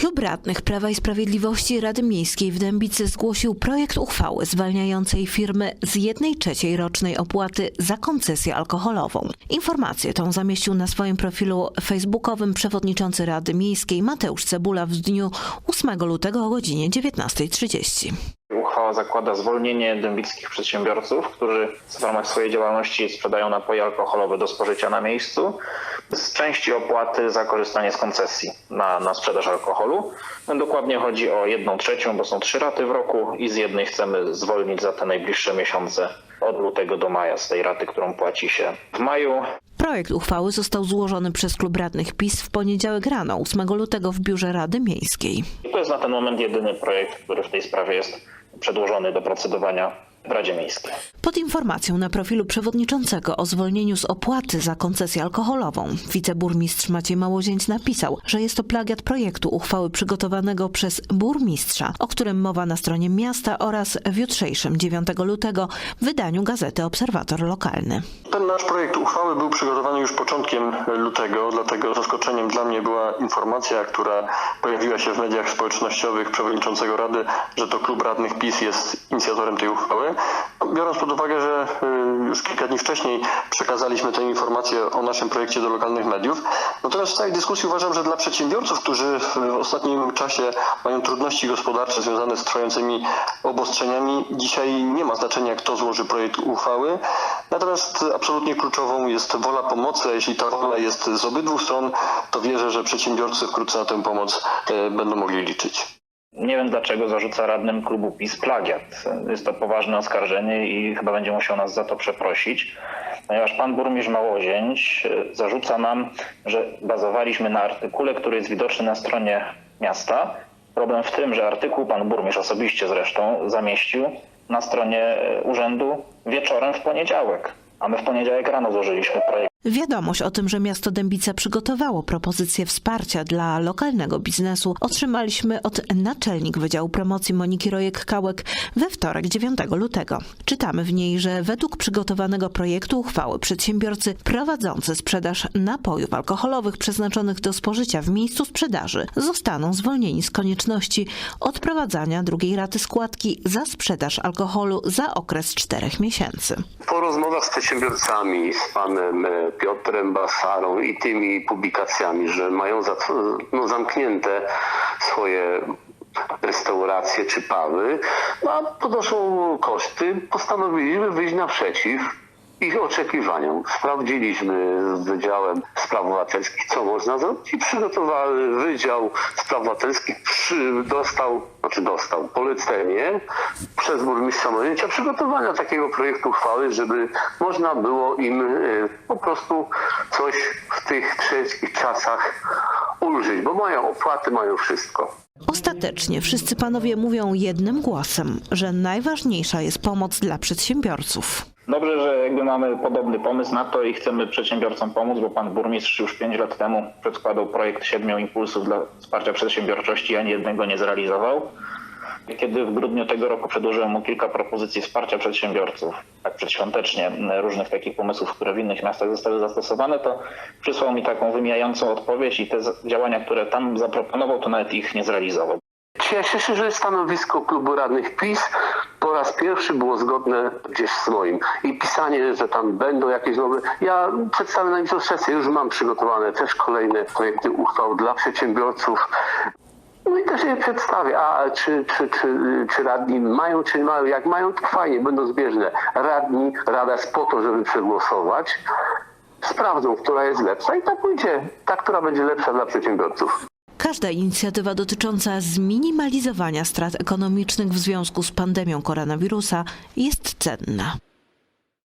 Klub Radnych Prawa i Sprawiedliwości Rady Miejskiej w Dębicy zgłosił projekt uchwały zwalniającej firmy z jednej trzeciej rocznej opłaty za koncesję alkoholową. Informację tą zamieścił na swoim profilu facebookowym przewodniczący Rady Miejskiej Mateusz Cebula w dniu 8 lutego o godzinie 19.30. Zakłada zwolnienie dębickich przedsiębiorców, którzy w ramach swojej działalności sprzedają napoje alkoholowe do spożycia na miejscu z części opłaty za korzystanie z koncesji na, na sprzedaż alkoholu. No, dokładnie chodzi o jedną trzecią, bo są trzy raty w roku i z jednej chcemy zwolnić za te najbliższe miesiące od lutego do maja z tej raty, którą płaci się w maju. Projekt uchwały został złożony przez Klub Radnych PiS w poniedziałek rano 8 lutego w biurze Rady Miejskiej. I to jest na ten moment jedyny projekt, który w tej sprawie jest przedłożony do procedowania w Radzie Miejskiej. Pod informacją na profilu przewodniczącego o zwolnieniu z opłaty za koncesję alkoholową wiceburmistrz Maciej Małozięć napisał, że jest to plagiat projektu uchwały przygotowanego przez burmistrza, o którym mowa na stronie miasta oraz w jutrzejszym 9 lutego wydaniu gazety Obserwator Lokalny. Ten nasz projekt uchwały był przygotowany już początkiem lutego, dlatego zaskoczeniem dla mnie była informacja, która pojawiła się w mediach społecznościowych przewodniczącego Rady, że to klub radnych PiS jest inicjatorem tej uchwały. Biorąc pod uwagę, że y, już kilka dni wcześniej przekazaliśmy tę informację o naszym projekcie do lokalnych mediów, natomiast w całej dyskusji uważam, że dla przedsiębiorców, którzy w ostatnim czasie mają trudności gospodarcze związane z trwającymi obostrzeniami, dzisiaj nie ma znaczenia, kto złoży projekt uchwały. Natomiast absolutnie kluczową jest wola pomocy, a jeśli ta wola jest z obydwu stron, to wierzę, że przedsiębiorcy wkrótce na tę pomoc e, będą mogli liczyć. Nie wiem dlaczego zarzuca radnym klubu PiS plagiat. Jest to poważne oskarżenie i chyba będzie musiał nas za to przeprosić, ponieważ pan burmistrz Małozięć e, zarzuca nam, że bazowaliśmy na artykule, który jest widoczny na stronie miasta. Problem w tym, że artykuł pan burmistrz osobiście zresztą zamieścił na stronie e, urzędu wieczorem w poniedziałek, a my w poniedziałek rano złożyliśmy projekt. Wiadomość o tym, że miasto Dębica przygotowało propozycję wsparcia dla lokalnego biznesu otrzymaliśmy od naczelnik Wydziału Promocji Moniki Rojek-Kałek we wtorek 9 lutego. Czytamy w niej, że według przygotowanego projektu uchwały przedsiębiorcy prowadzący sprzedaż napojów alkoholowych przeznaczonych do spożycia w miejscu sprzedaży zostaną zwolnieni z konieczności odprowadzania drugiej raty składki za sprzedaż alkoholu za okres czterech miesięcy. Po rozmowach z przedsiębiorcami, z panem e, Piotrem Basarą i tymi publikacjami, że mają za, no, zamknięte swoje restauracje czy pawy, no, a podnoszą koszty, postanowiliśmy wyjść naprzeciw ich oczekiwaniom. Sprawdziliśmy z Wydziałem Spraw Obywatelskich, co można zrobić i przygotowany Wydział Spraw Obywatelskich przy, dostał, znaczy dostał polecenie przez burmistrza Mojęcia przygotowania takiego projektu uchwały, żeby można było im y, po prostu coś w tych ciężkich czasach ulżyć, bo mają opłaty, mają wszystko. Ostatecznie wszyscy panowie mówią jednym głosem, że najważniejsza jest pomoc dla przedsiębiorców. Dobrze, że jakby mamy podobny pomysł na to i chcemy przedsiębiorcom pomóc, bo pan burmistrz już 5 lat temu przedkładał projekt siedmiu impulsów dla wsparcia przedsiębiorczości, ani jednego nie zrealizował. Kiedy w grudniu tego roku przedłożyłem mu kilka propozycji wsparcia przedsiębiorców, tak przedświątecznie, różnych takich pomysłów, które w innych miastach zostały zastosowane, to przysłał mi taką wymijającą odpowiedź i te działania, które tam zaproponował, to nawet ich nie zrealizował. Cieszę się, że stanowisko klubu radnych PiS po raz pierwszy było zgodne gdzieś z moim. I pisanie, że tam będą jakieś nowe. Ja przedstawię na mistrzostwie, już mam przygotowane też kolejne projekty uchwał dla przedsiębiorców. No i też je przedstawię. A czy, czy, czy, czy radni mają, czy nie mają? Jak mają, to fajnie, będą zbieżne. Radni, rada jest po to, żeby przegłosować. Sprawdzą, która jest lepsza i ta pójdzie. Ta, która będzie lepsza dla przedsiębiorców. Każda inicjatywa dotycząca zminimalizowania strat ekonomicznych w związku z pandemią koronawirusa jest cenna.